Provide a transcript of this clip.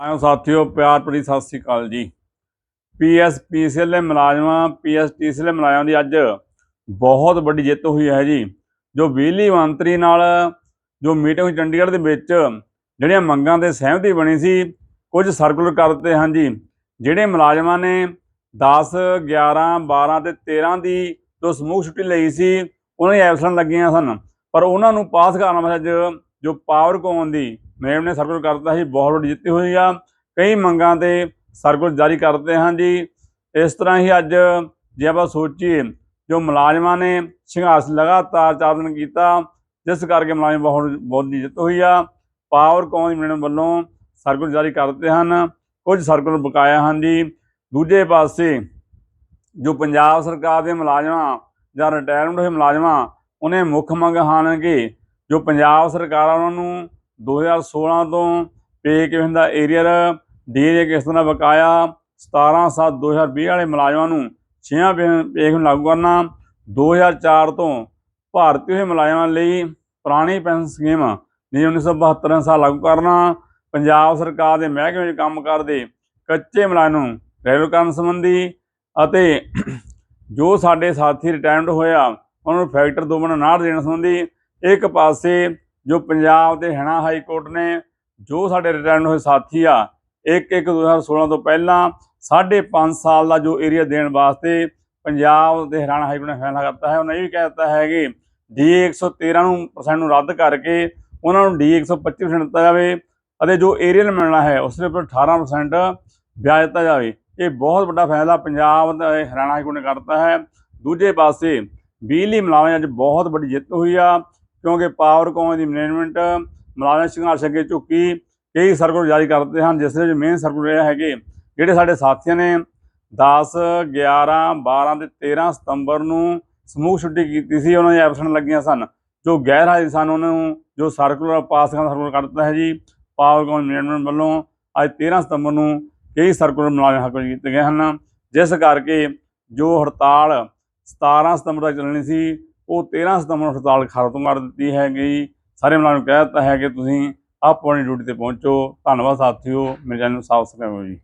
ਆਇਓ ਸਾਥੀਓ, ਪਿਆਰ ਭਰੀ ਸਤਿ ਸ੍ਰੀ ਅਕਾਲ ਜੀ। ਪੀਐਸਪੀਸੀਐਲ ਦੇ ਮੁਲਾਜ਼ਮਾਂ ਪੀਐਸਟੀਸੀਐਲ ਦੇ ਮੁਲਾਜ਼ਮਾਂ ਦੀ ਅੱਜ ਬਹੁਤ ਵੱਡੀ ਜਿੱਤ ਹੋਈ ਹੈ ਜੀ। ਜੋ ਬਿਜਲੀ ਮੰਤਰੀ ਨਾਲ, ਜੋ ਮੀਟਿੰਗ ਚੰਡੀਗੜ੍ਹ ਦੇ ਵਿੱਚ, ਜਿਹੜੀਆਂ ਮੰਗਾਂ ਤੇ ਸਹਿਮਤੀ ਬਣੀ ਸੀ, ਕੁਝ ਸਰਕੂਲਰ ਕਰ ਦਿੱਤੇ ਹਨ ਜੀ। ਜਿਹੜੇ ਮੁਲਾਜ਼ਮਾਂ ਨੇ 10 11 12 ਤੇ 13 ਦੀ ਜੋ ਸਮੂਹ ਛੁੱਟੀ ਲਈ ਸੀ, ਉਹਨਾਂ ਦੀ ਐਬਸੈਂਟ ਲੱਗੀਆਂ ਸਨ। ਪਰ ਉਹਨਾਂ ਨੂੰ ਪਾਸ ਕਰਨ ਵਾਸਤੇ ਅੱਜ ਜੋ ਪਾਵਰ ਕੌਨ ਦੀ ਮੇਮ ਨੇ ਸਰਕੂਲਰ ਕਰਤਾ ਸੀ, ਬਹੁਤ ਵੱਡੀ ਜਿੱਤੀ ਹੋਈ ਆ। ਕਈ ਮੰਗਾਂ ਤੇ ਸਰਕੂਲਰ ਜਾਰੀ ਕਰਦੇ ਹਨ ਜੀ। ਇਸ ਤਰ੍ਹਾਂ ਹੀ ਅੱਜ ਜੇ ਆਪਾਂ ਸੋਚੀਏ, ਜੋ ਮੁਲਾਜ਼ਮਾਂ ਨੇ ਸੰਘਰਸ਼ ਲਗਾਤਾਰ ਚਾਰ ਦਿਨ ਕੀਤਾ, ਜਿਸ ਕਰਕੇ ਮੁਲਾਜ਼ਮ ਬਹੁਤ ਬਹੁਤ ਜਿੱਤ ਹੋਈ ਆ। ਪਾਵਰ ਕੌਮ ਦੀ ਵੱਲੋਂ ਸਰਕੂਲਰ ਜਾਰੀ ਕਰਦੇ ਹਨ। ਕੁਝ ਸਰਕੂਲਰ ਬਕਾਇਆ ਹਨ ਜੀ। ਦੂਜੇ ਪਾਸੇ ਜੋ ਪੰਜਾਬ ਸਰਕਾਰ ਦੇ ਮੁਲਾਜ਼ਮਾਂ ਜਾਂ ਰਿਟਾਇਰਮੈਂਟ ਹੋਏ ਮੁਲਾਜ਼ਮਾਂ, ਉਹਨੇ ਮੁੱਖ ਮੰਗ ਹਨ ਕਿ ਜੋ ਪੰਜਾਬ ਸਰਕਾਰ ਉਹਨਾਂ ਨੂੰ 2016 ਤੋਂ ਪੇ ਕਿਵੇਂ ਦਾ ਏਰੀਅਰ ਡੀਏ ਕਿਸ ਤਰ੍ਹਾਂ ਬਕਾਇਆ 17 7 2020 ਵਾਲੇ ਮੁਲਾਜ਼ਮਾਂ ਨੂੰ 6 ਪੇ ਕਿਵੇਂ ਲਾਗੂ ਕਰਨਾ 2004 ਤੋਂ ਭਾਰਤੀ ਹੋਏ ਮੁਲਾਜ਼ਮਾਂ ਲਈ ਪੁਰਾਣੀ ਪੈਨਸ਼ਨ ਸਕੀਮ ਜਿਹੜੀ 1972 ਸਾਲ ਲਾਗੂ ਕਰਨਾ, ਪੰਜਾਬ ਸਰਕਾਰ ਦੇ ਮਹਿਕਮੇ ਵਿੱਚ ਕੰਮ ਕਰਦੇ ਕੱਚੇ ਮੁਲਾਜ਼ਮ ਨੂੰ ਰੈਗੂਲਰ ਕਰਨ ਸੰਬੰਧੀ ਅਤੇ ਜੋ ਸਾਡੇ ਸਾਥੀ ਰਿਟਾਇਰਡ ਹੋਇਆ ਉਹਨਾਂ ਨੂੰ ਫੈਕਟਰ ਦੋ ਬਣਾ ਨਾੜ ਦੇਣ ਸੰਬੰਧੀ ਇੱਕ ਪਾਸੇ ਜੋ ਪੰਜਾਬ ਦੇ ਹਰਿਆਣਾ ਹਾਈ ਕੋਰਟ ਨੇ, ਜੋ ਸਾਡੇ ਰਿਟਾਇਰਡ ਹੋਏ ਸਾਥੀ ਆ 1 1 2016 ਤੋਂ ਪਹਿਲਾਂ 5.5 ਸਾਲ ਦਾ ਜੋ ਏਰੀਆ ਦੇਣ ਵਾਸਤੇ ਪੰਜਾਬ ਦੇ ਹਰਿਆਣਾ ਹਾਈ ਕੋਰਟ ਨੇ ਫੈਸਲਾ ਕਰਤਾ ਹੈ। ਉਹਨੇ ਇਹ ਵੀ ਕਹਿ ਦਿੱਤਾ ਹੈ ਕਿ ਡੀ 113 ਨੂੰ ਪਰਸੈਂਟ ਨੂੰ ਰੱਦ ਕਰਕੇ ਉਹਨਾਂ ਨੂੰ ਡੀ 125% ਦਿੱਤਾ ਜਾਵੇ ਅਤੇ ਜੋ ਏਰੀਅਲ ਮਿਲਣਾ ਹੈ, ਉਸ ਦੇ ਉੱਪਰ 18% ਵਿਆਜ ਦਿੱਤਾ ਜਾਵੇ। ਇਹ ਬਹੁਤ ਵੱਡਾ ਫੈਸਲਾ ਪੰਜਾਬ ਦਾ ਹਰਿਆਣਾ ਹਾਈ ਕੋਰਟ ਨੇ ਕਰਤਾ ਹੈ। ਦੂਜੇ ਪਾਸੇ ਬਿਜਲੀ ਮੁਲਾਜ਼ਮਾਂ ਅੱਜ ਬਹੁਤ ਵੱਡੀ ਜਿੱਤ ਹੋਈ ਆ। ਕਿਉਂਕਿ ਪਾਵਰ ਕੌਮ ਦੀ ਮੈਨੇਜਮੈਂਟ ਮੁਲਾਜ਼ਮ ਸੰਘਰਸ਼ ਅੱਗੇ ਝੁੱਕੀ, ਕਈ ਸਰਕੂਲਰ ਜਾਰੀ ਕਰਦੇ ਹਨ, ਜਿਸ ਵਿੱਚ ਮੇਨ ਸਰਕੂਲਰ ਇਹ ਹੈਗੇ, ਜਿਹੜੇ ਸਾਡੇ ਸਾਥੀਆਂ ਨੇ 10 11 12 ਤੇ 13 ਸਤੰਬਰ ਨੂੰ ਸਮੂਹ ਛੁੱਟੀ ਕੀਤੀ ਸੀ, ਉਹਨਾਂ ਦੀ ਐਬਸੈਂਟ ਲੱਗੀਆਂ ਸਨ। ਜੋ ਗੈਰ ਹਾਜ਼ਰ ਸਨ, ਉਹਨਾਂ ਨੂੰ ਜੋ ਸਰਕੂਲਰ ਪਾਸ ਕਰਨ ਸਰਕੂਲਰ ਕਰ ਦਿੱਤਾ ਹੈ ਜੀ ਪਾਵਰ ਕੌਮ ਮੈਨੇਜਮੈਂਟ ਵੱਲੋਂ ਅੱਜ 13 ਸਤੰਬਰ ਨੂੰ ਕਈ ਸਰਕੂਲਰ ਮੁਲਾਜ਼ਮ ਹੱਕ ਕੀਤੇ ਗਏ ਹਨ, ਜਿਸ ਕਰਕੇ ਜੋ ਹੜਤਾਲ 17 ਸਤੰਬਰ ਤੱਕ ਚੱਲਣੀ ਸੀ ਉਹ 13 ਸਤੰਬਰ ਨੂੰ ਹੜਤਾਲ ਖਤਮ ਕਰ ਦਿੱਤੀ ਹੈ ਗਈ ਸਾਰੇ ਮੁਲਾਜ਼ਮ ਨੂੰ ਕਹਿ ਦਿੱਤਾ ਹੈ ਕਿ ਤੁਸੀਂ ਆਪਣੀ ਡਿਊਟੀ ਤੇ ਪਹੁੰਚੋ। ਧੰਨਵਾਦ ਸਾਥੀਓ। ਮੇਰੇ ਚੈਨਲ ਨੂੰ ਸਬਸਕ੍ਰਾਈਬ ਕਰੋ ਜੀ।